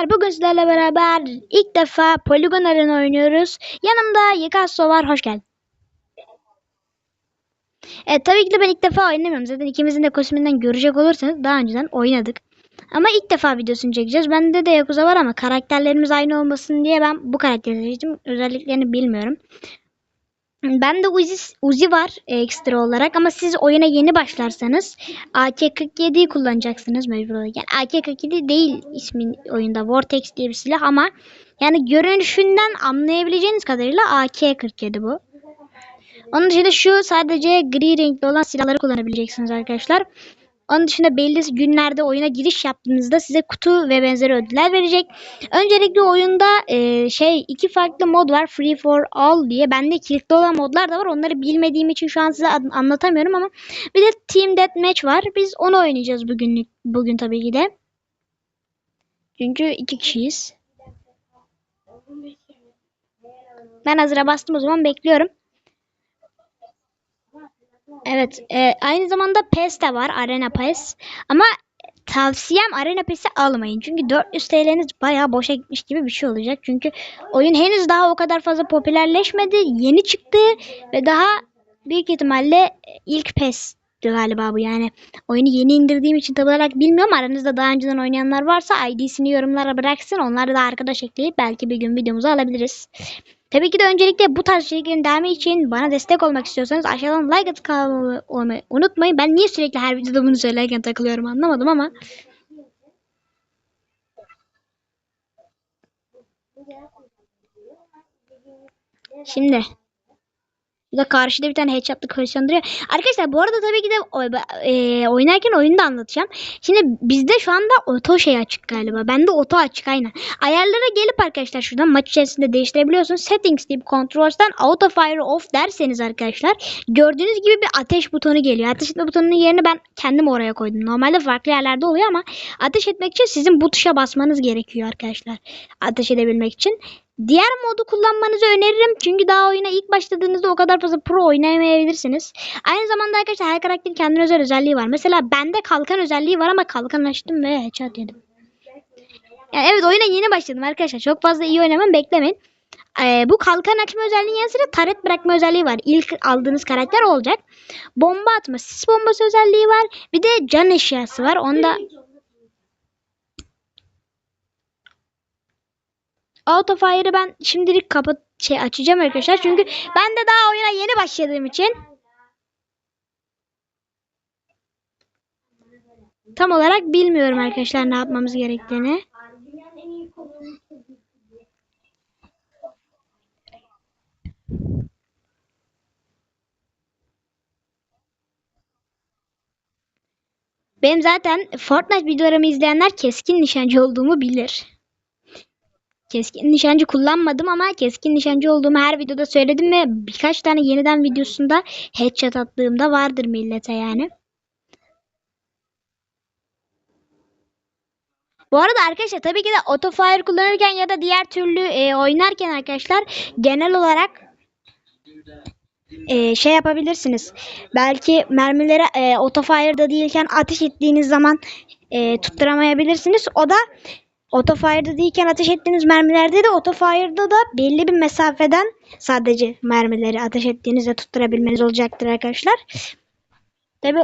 arkadaşlar bugün sizlerle beraber ilk defa Polygon Arena oynuyoruz. Yanımda Yakasso var. Hoş geldin. Evet tabii ki de ben ilk defa oynamıyorum. Zaten ikimizin de kostümünden görecek olursanız daha önceden oynadık. Ama ilk defa videosunu çekeceğiz. Bende de Yakuza var ama karakterlerimiz aynı olmasın diye ben bu karakteri seçtim. Özelliklerini bilmiyorum. Ben de Uzi, Uzi var e, ekstra olarak ama siz oyuna yeni başlarsanız AK-47'yi kullanacaksınız mecbur olarak. Yani AK-47 değil ismin oyunda Vortex diye bir silah ama yani görünüşünden anlayabileceğiniz kadarıyla AK-47 bu. Onun dışında şu sadece gri renkli olan silahları kullanabileceksiniz arkadaşlar. Onun dışında belli günlerde oyuna giriş yaptığınızda size kutu ve benzeri ödüller verecek. Öncelikle oyunda e, şey iki farklı mod var. Free for all diye. Bende kilitli olan modlar da var. Onları bilmediğim için şu an size an- anlatamıyorum ama bir de Team Deathmatch var. Biz onu oynayacağız bugün bugün tabii ki de. Çünkü iki kişiyiz. Ben hazıra bastım o zaman bekliyorum. Evet, e, aynı zamanda PES de var, Arena PES. Ama tavsiyem Arena PES'i almayın. Çünkü 400 TL'niz bayağı boşa gitmiş gibi bir şey olacak. Çünkü oyun henüz daha o kadar fazla popülerleşmedi. Yeni çıktı ve daha büyük ihtimalle ilk PES galiba bu yani. Oyunu yeni indirdiğim için tam olarak bilmiyorum. Aranızda daha önceden oynayanlar varsa ID'sini yorumlara bıraksın. Onları da arkadaş ekleyip belki bir gün videomuzu alabiliriz. Tabii ki de öncelikle bu tarz içeriklerin devamı için bana destek olmak istiyorsanız aşağıdan like atıp kanalıma olmayı unutmayın. Ben niye sürekli her videoda bunu söylerken takılıyorum anlamadım ama. Şimdi. Burada karşıda bir tane headshot'lı pozisyon. Arkadaşlar bu arada tabii ki de e, oynarken oyunu da anlatacağım. Şimdi bizde şu anda oto şey açık galiba. Bende oto açık aynen. Ayarlara gelip arkadaşlar şuradan maç içerisinde değiştirebiliyorsunuz. Settings deyip controls'tan auto fire off derseniz arkadaşlar gördüğünüz gibi bir ateş butonu geliyor. Ateş etme butonunun yerini ben kendim oraya koydum. Normalde farklı yerlerde oluyor ama ateş etmek için sizin bu tuşa basmanız gerekiyor arkadaşlar. Ateş edebilmek için. Diğer modu kullanmanızı öneririm. Çünkü daha oyuna ilk başladığınızda o kadar fazla pro oynayamayabilirsiniz. Aynı zamanda arkadaşlar her karakterin kendine özel özelliği var. Mesela bende kalkan özelliği var ama kalkan açtım ve headshot yedim. Yani evet oyuna yeni başladım arkadaşlar. Çok fazla iyi oynamam beklemeyin. Ee, bu kalkan açma özelliğinin yanı sıra taret bırakma özelliği var. İlk aldığınız karakter olacak. Bomba atma, sis bombası özelliği var. Bir de can eşyası var. Onda Auto Fire'ı ben şimdilik kapat şey açacağım arkadaşlar. Çünkü ben de daha oyuna yeni başladığım için tam olarak bilmiyorum arkadaşlar ne yapmamız gerektiğini. Benim zaten Fortnite videolarımı izleyenler keskin nişancı olduğumu bilir. Keskin nişancı kullanmadım ama keskin nişancı olduğumu her videoda söyledim ve birkaç tane yeniden videosunda headshot attığımda vardır millete yani. Bu arada arkadaşlar tabii ki de autofire kullanırken ya da diğer türlü e, oynarken arkadaşlar genel olarak e, şey yapabilirsiniz. Belki mermilere e, autofire'da değilken ateş ettiğiniz zaman e, tutturamayabilirsiniz. O da Autofire'da değilken ateş ettiğiniz mermilerde de autofire'da da belli bir mesafeden sadece mermileri ateş ettiğinizde tutturabilmeniz olacaktır arkadaşlar. Tabi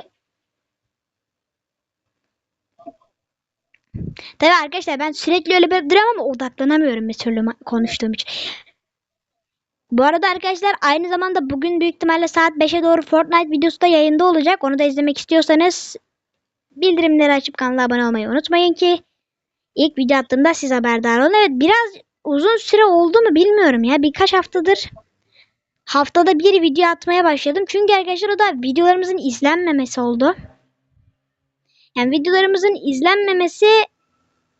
Tabi arkadaşlar ben sürekli öyle bir duruyorum ama odaklanamıyorum bir türlü konuştuğum için. Bu arada arkadaşlar aynı zamanda bugün büyük ihtimalle saat 5'e doğru Fortnite videosu da yayında olacak. Onu da izlemek istiyorsanız bildirimleri açıp kanala abone olmayı unutmayın ki İlk video attığımda siz haberdar olun. Evet biraz uzun süre oldu mu bilmiyorum ya. Birkaç haftadır haftada bir video atmaya başladım. Çünkü arkadaşlar o da videolarımızın izlenmemesi oldu. Yani videolarımızın izlenmemesi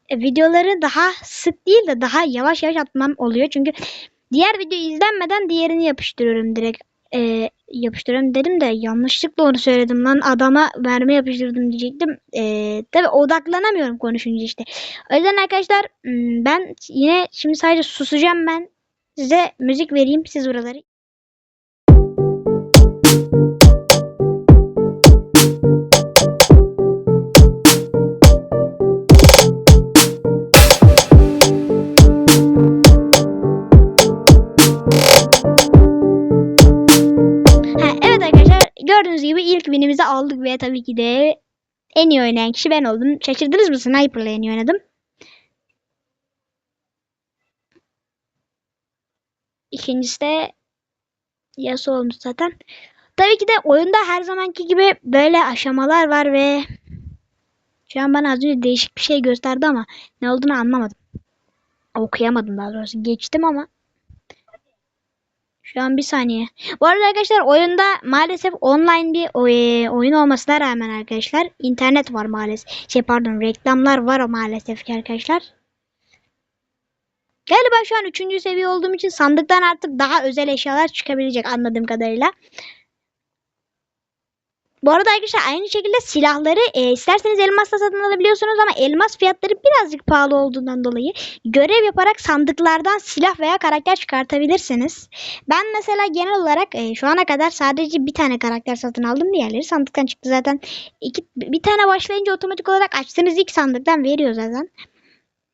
e, videoları daha sık değil de daha yavaş yavaş atmam oluyor. Çünkü diğer video izlenmeden diğerini yapıştırıyorum direkt. E, yapıştırıyorum dedim de yanlışlıkla onu söyledim lan adama verme yapıştırdım diyecektim. E, tabi odaklanamıyorum konuşunca işte. O yüzden arkadaşlar hmm, ben yine şimdi sadece susacağım ben. Size müzik vereyim siz buraları. Aldık ve tabii ki de en iyi oynayan kişi ben oldum. Şaşırdınız mı? Sniper'la en iyi oynadım. İkincisi de Yasuo olmuş zaten. Tabii ki de oyunda her zamanki gibi böyle aşamalar var ve şu an bana az önce değişik bir şey gösterdi ama ne olduğunu anlamadım. Okuyamadım daha doğrusu. Geçtim ama. Şu an bir saniye. Bu arada arkadaşlar oyunda maalesef online bir oy- oyun olmasına rağmen arkadaşlar internet var maalesef. Şey pardon reklamlar var maalesef ki arkadaşlar. Galiba şu an 3. seviye olduğum için sandıktan artık daha özel eşyalar çıkabilecek anladığım kadarıyla. Bu arada arkadaşlar aynı şekilde silahları e, isterseniz elmasla satın alabiliyorsunuz ama elmas fiyatları birazcık pahalı olduğundan dolayı görev yaparak sandıklardan silah veya karakter çıkartabilirsiniz. Ben mesela genel olarak e, şu ana kadar sadece bir tane karakter satın aldım. Diğerleri sandıktan çıktı zaten. İki, bir tane başlayınca otomatik olarak açtığınız ilk sandıktan veriyor zaten.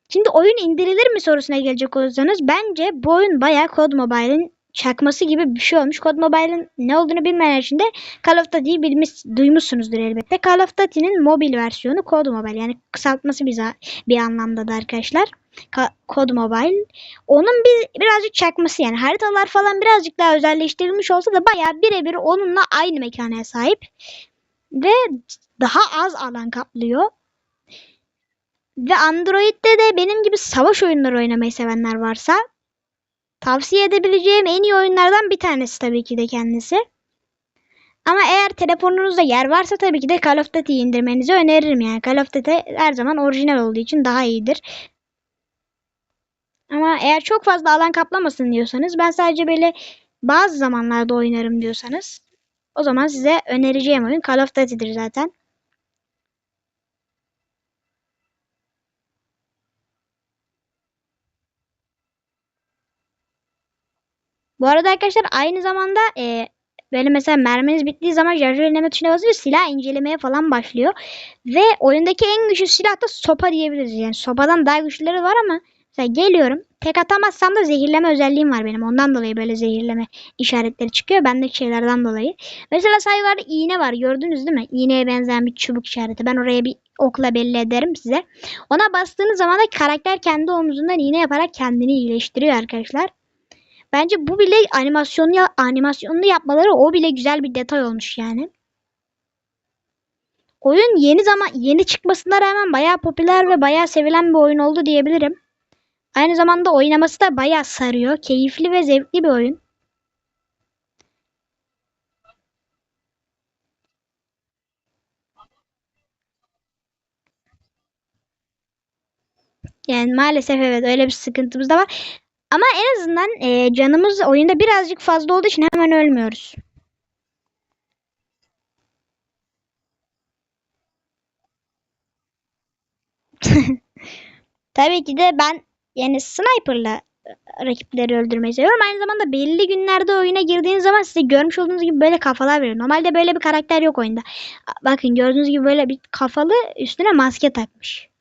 Şimdi oyun indirilir mi sorusuna gelecek olursanız bence bu oyun bayağı Code Mobile'in çakması gibi bir şey olmuş. Code Mobile'ın ne olduğunu bilmeyen için de Call of Duty'yi bilmiş, duymuşsunuzdur elbette. Call of Duty'nin mobil versiyonu Code Mobile. Yani kısaltması bir, bir anlamda da arkadaşlar. Ka Code Mobile. Onun bir, birazcık çakması yani. Haritalar falan birazcık daha özelleştirilmiş olsa da bayağı birebir onunla aynı mekaniğe sahip. Ve daha az alan kaplıyor. Ve Android'de de benim gibi savaş oyunları oynamayı sevenler varsa tavsiye edebileceğim en iyi oyunlardan bir tanesi tabii ki de kendisi. Ama eğer telefonunuzda yer varsa tabii ki de Call of Duty'yi indirmenizi öneririm yani. Call of Duty her zaman orijinal olduğu için daha iyidir. Ama eğer çok fazla alan kaplamasın diyorsanız ben sadece böyle bazı zamanlarda oynarım diyorsanız o zaman size önereceğim oyun Call of Duty'dir zaten. Bu arada arkadaşlar aynı zamanda e, böyle mesela merminiz bittiği zaman şarjör inleme tuşuna basınca silah incelemeye falan başlıyor. Ve oyundaki en güçlü silah da sopa diyebiliriz. Yani sopadan daha güçlüleri var ama mesela geliyorum. Tek atamazsam da zehirleme özelliğim var benim. Ondan dolayı böyle zehirleme işaretleri çıkıyor. Bendeki şeylerden dolayı. Mesela sayılarda iğne var. Gördünüz değil mi? İğneye benzeyen bir çubuk işareti. Ben oraya bir okla belli ederim size. Ona bastığınız zaman da karakter kendi omuzundan iğne yaparak kendini iyileştiriyor arkadaşlar. Bence bu bile animasyonu ya, animasyonunu yapmaları o bile güzel bir detay olmuş yani. Oyun yeni zaman yeni çıkmasına rağmen bayağı popüler ve bayağı sevilen bir oyun oldu diyebilirim. Aynı zamanda oynaması da bayağı sarıyor. Keyifli ve zevkli bir oyun. Yani maalesef evet öyle bir sıkıntımız da var. Ama en azından e, canımız oyunda birazcık fazla olduğu için hemen ölmüyoruz. Tabii ki de ben yani sniper'la rakipleri öldürmeyi seviyorum. Aynı zamanda belli günlerde oyuna girdiğiniz zaman size görmüş olduğunuz gibi böyle kafalar veriyor. Normalde böyle bir karakter yok oyunda. Bakın gördüğünüz gibi böyle bir kafalı üstüne maske takmış.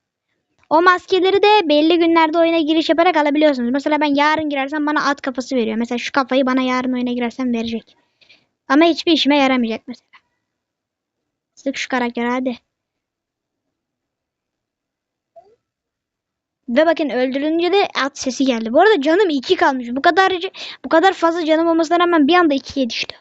O maskeleri de belli günlerde oyuna giriş yaparak alabiliyorsunuz. Mesela ben yarın girersem bana at kafası veriyor. Mesela şu kafayı bana yarın oyuna girersem verecek. Ama hiçbir işime yaramayacak mesela. Sık şu karakter hadi. Ve bakın öldürülünce de at sesi geldi. Bu arada canım 2 kalmış. Bu kadar bu kadar fazla canım olmasına rağmen bir anda 2'ye düştü.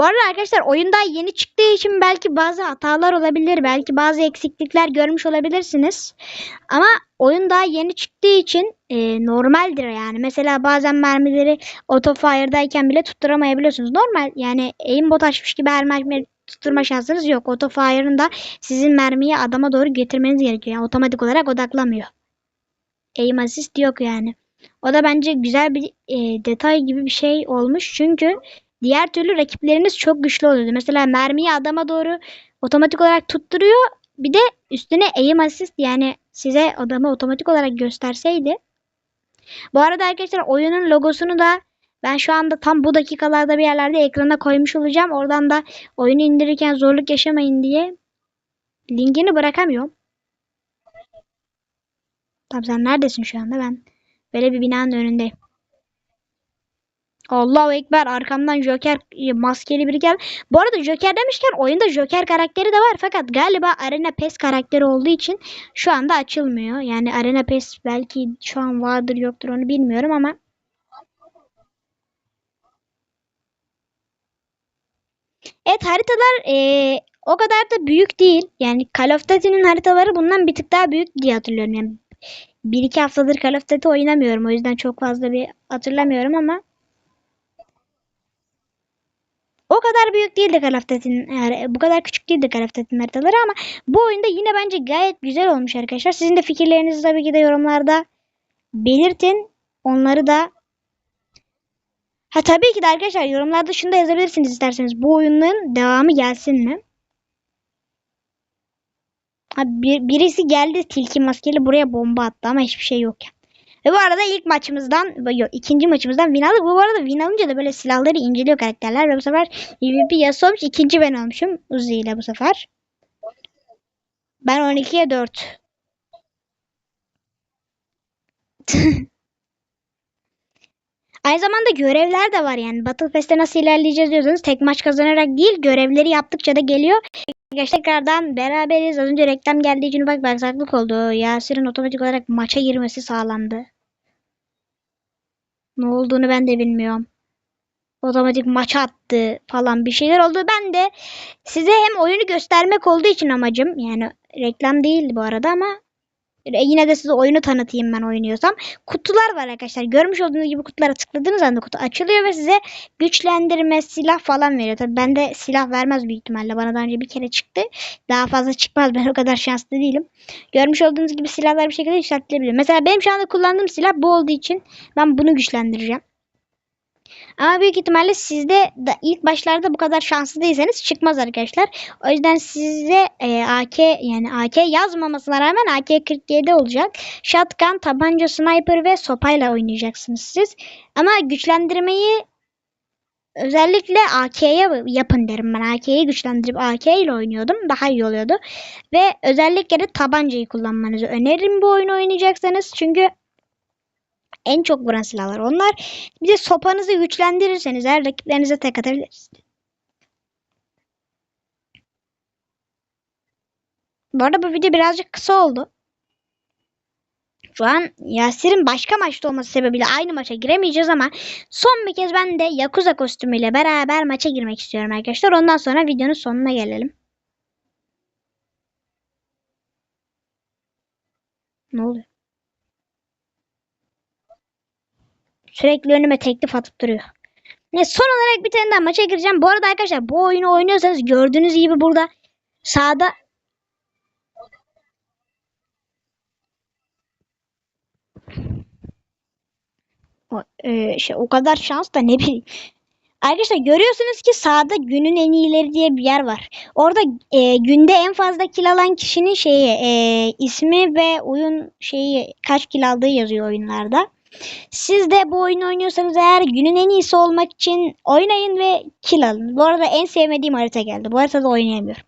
Bu arada arkadaşlar oyunda yeni çıktığı için belki bazı hatalar olabilir. Belki bazı eksiklikler görmüş olabilirsiniz. Ama oyun daha yeni çıktığı için e, normaldir yani. Mesela bazen mermileri autofire'dayken bile tutturamayabiliyorsunuz. Normal yani aimbot açmış gibi her mermi tutturma şansınız yok. Autofire'ın da sizin mermiyi adama doğru getirmeniz gerekiyor. Yani otomatik olarak odaklamıyor. Aim assist yok yani. O da bence güzel bir e, detay gibi bir şey olmuş. Çünkü Diğer türlü rakipleriniz çok güçlü oluyordu. Mesela mermiyi adama doğru otomatik olarak tutturuyor. Bir de üstüne aim assist yani size adamı otomatik olarak gösterseydi. Bu arada arkadaşlar oyunun logosunu da ben şu anda tam bu dakikalarda bir yerlerde ekrana koymuş olacağım. Oradan da oyunu indirirken zorluk yaşamayın diye linkini bırakamıyorum. Tamam sen neredesin şu anda? Ben böyle bir binanın önündeyim. Allahu Ekber arkamdan Joker e, maskeli biri geldi. Bu arada Joker demişken oyunda Joker karakteri de var. Fakat galiba Arena PES karakteri olduğu için şu anda açılmıyor. Yani Arena PES belki şu an vardır yoktur onu bilmiyorum ama. Evet haritalar e, o kadar da büyük değil. Yani Call of Duty'nin haritaları bundan bir tık daha büyük diye hatırlıyorum. Yani bir iki haftadır Call of Duty oynamıyorum. O yüzden çok fazla bir hatırlamıyorum ama o kadar büyük değildi Duty'nin yani bu kadar küçük değildi Duty'nin haritaları ama bu oyunda yine bence gayet güzel olmuş arkadaşlar. Sizin de fikirlerinizi tabii ki de yorumlarda belirtin. Onları da Ha tabii ki de arkadaşlar yorumlarda şunu da yazabilirsiniz isterseniz. Bu oyunun devamı gelsin mi? Ha, bir, birisi geldi tilki maskeli buraya bomba attı ama hiçbir şey yok ya. Ve bu arada ilk maçımızdan, yok ikinci maçımızdan win aldık. Bu arada win alınca da böyle silahları inceliyor karakterler. Ve bu sefer MVP Yasuo olmuş. ikinci ben olmuşum Uzi ile bu sefer. Ben 12'ye 4. Aynı zamanda görevler de var yani. Battle Pass'te nasıl ilerleyeceğiz diyorsanız tek maç kazanarak değil görevleri yaptıkça da geliyor. Arkadaşlar tekrardan beraberiz. Az önce reklam geldiği için ufak bir aksaklık oldu. Yasir'in otomatik olarak maça girmesi sağlandı. Ne olduğunu ben de bilmiyorum. Otomatik maça attı falan bir şeyler oldu. Ben de size hem oyunu göstermek olduğu için amacım. Yani reklam değildi bu arada ama yine de size oyunu tanıtayım ben oynuyorsam. Kutular var arkadaşlar. Görmüş olduğunuz gibi kutulara tıkladığınız anda kutu açılıyor ve size güçlendirme, silah falan veriyor. Tabii bende silah vermez büyük ihtimalle. Bana daha önce bir kere çıktı. Daha fazla çıkmaz. Ben o kadar şanslı değilim. Görmüş olduğunuz gibi silahlar bir şekilde yükseltilebiliyor. Mesela benim şu anda kullandığım silah bu olduğu için ben bunu güçlendireceğim. Ama büyük ihtimalle sizde de ilk başlarda bu kadar şanslı değilseniz çıkmaz arkadaşlar. O yüzden size e, AK yani AK yazmamasına rağmen AK-47 olacak. Shotgun, tabanca, sniper ve sopayla oynayacaksınız siz. Ama güçlendirmeyi özellikle AK'ye yapın derim ben. AK'yi güçlendirip AK ile oynuyordum. Daha iyi oluyordu. Ve özellikle de tabancayı kullanmanızı öneririm bu oyunu oynayacaksanız. Çünkü en çok vuran silahlar onlar. Bir de sopanızı güçlendirirseniz eğer rakiplerinize tek atabilirsiniz. Bu arada bu video birazcık kısa oldu. Şu an Yasir'in başka maçta olması sebebiyle aynı maça giremeyeceğiz ama son bir kez ben de Yakuza kostümüyle beraber maça girmek istiyorum arkadaşlar. Ondan sonra videonun sonuna gelelim. Ne oluyor? Sürekli önüme teklif atıp duruyor. Ne son olarak bir tane daha maça gireceğim. Bu arada arkadaşlar bu oyunu oynuyorsanız gördüğünüz gibi burada sağda o, e, şey, o kadar şans da ne bileyim. Arkadaşlar görüyorsunuz ki sağda günün en iyileri diye bir yer var. Orada e, günde en fazla kil alan kişinin şeyi e, ismi ve oyun şeyi kaç kil aldığı yazıyor oyunlarda. Siz de bu oyunu oynuyorsanız eğer günün en iyisi olmak için oynayın ve kill alın. Bu arada en sevmediğim harita geldi. Bu haritada oynayamıyorum.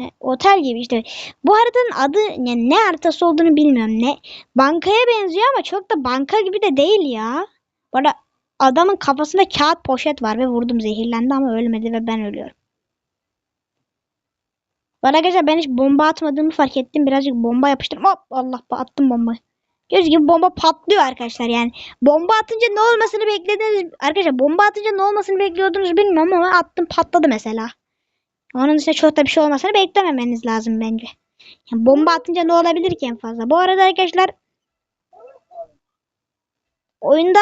E, otel gibi işte. Bu haritanın adı yani ne haritası olduğunu bilmiyorum. Ne bankaya benziyor ama çok da banka gibi de değil ya. Bu arada adamın kafasında kağıt poşet var ve vurdum zehirlendi ama ölmedi ve ben ölüyorum. Bana arkadaşlar ben hiç bomba atmadığımı fark ettim. Birazcık bomba yapıştırdım. Hop Allah attım bombayı. Göz gibi bomba patlıyor arkadaşlar yani. Bomba atınca ne olmasını beklediniz? Arkadaşlar bomba atınca ne olmasını bekliyordunuz bilmiyorum ama attım patladı mesela. Onun dışında çok da bir şey olmasını beklememeniz lazım bence. Yani bomba atınca ne olabilir ki en fazla? Bu arada arkadaşlar oyunda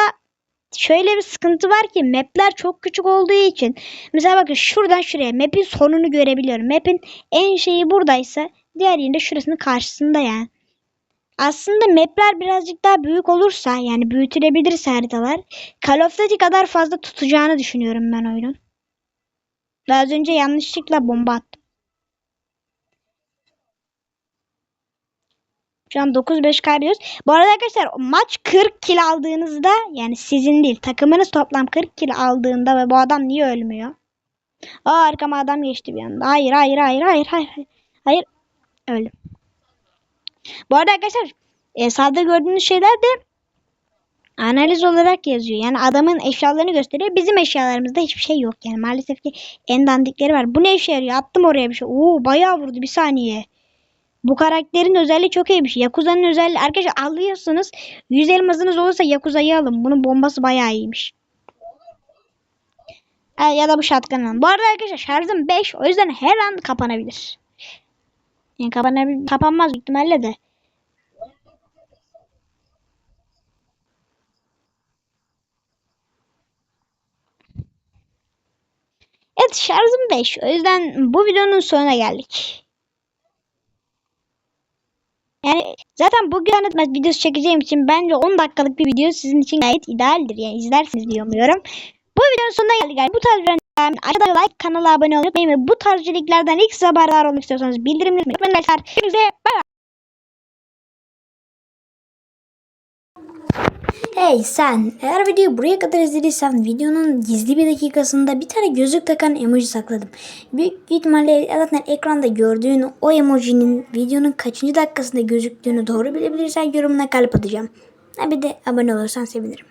şöyle bir sıkıntı var ki mapler çok küçük olduğu için mesela bakın şuradan şuraya map'in sonunu görebiliyorum. Map'in en şeyi buradaysa diğer yerinde şurasının karşısında yani. Aslında mapler birazcık daha büyük olursa yani büyütülebilirse haritalar Call of Duty kadar fazla tutacağını düşünüyorum ben oyunun. Ve az önce yanlışlıkla bomba attım. Şu an 9-5 kaybediyoruz. Bu arada arkadaşlar maç 40 kill aldığınızda yani sizin değil takımınız toplam 40 kill aldığında ve bu adam niye ölmüyor? Aa arkama adam geçti bir anda. Hayır hayır hayır hayır hayır. Hayır. Öldüm. Bu arada arkadaşlar e, sağda gördüğünüz şeyler de Analiz olarak yazıyor. Yani adamın eşyalarını gösteriyor. Bizim eşyalarımızda hiçbir şey yok. Yani maalesef ki en dandikleri var. Bu ne işe yarıyor? Attım oraya bir şey. Oo bayağı vurdu bir saniye. Bu karakterin özelliği çok iyiymiş. Yakuza'nın özelliği. Arkadaşlar alıyorsunuz. 100 elmasınız olursa Yakuza'yı alın. Bunun bombası bayağı iyiymiş. Ya da bu alın. Bu arada arkadaşlar şarjım 5. O yüzden her an kapanabilir. Yani kapanabilir, kapanmaz büyük ihtimalle de. Evet şarjım 5. O yüzden bu videonun sonuna geldik. Yani zaten bugün anlatma videosu çekeceğim için bence 10 dakikalık bir video sizin için gayet idealdir. Yani izlersiniz diye. Bu videonun sonuna geldik. Yani bu tarz videolardan aşağıda like kanala abone olmayı unutmayın ve bu tarz içeriklerden ilk size haberdar olmak istiyorsanız bildirimleri unutmayın. Arkadaşlar hepinize bay bay. Hey sen, eğer videoyu buraya kadar izlediysen videonun gizli bir dakikasında bir tane gözlük takan emoji sakladım. Büyük ihtimalle zaten ekranda gördüğün o emojinin videonun kaçıncı dakikasında gözüktüğünü doğru bilebilirsen yorumuna kalp atacağım. Ha bir de abone olursan sevinirim.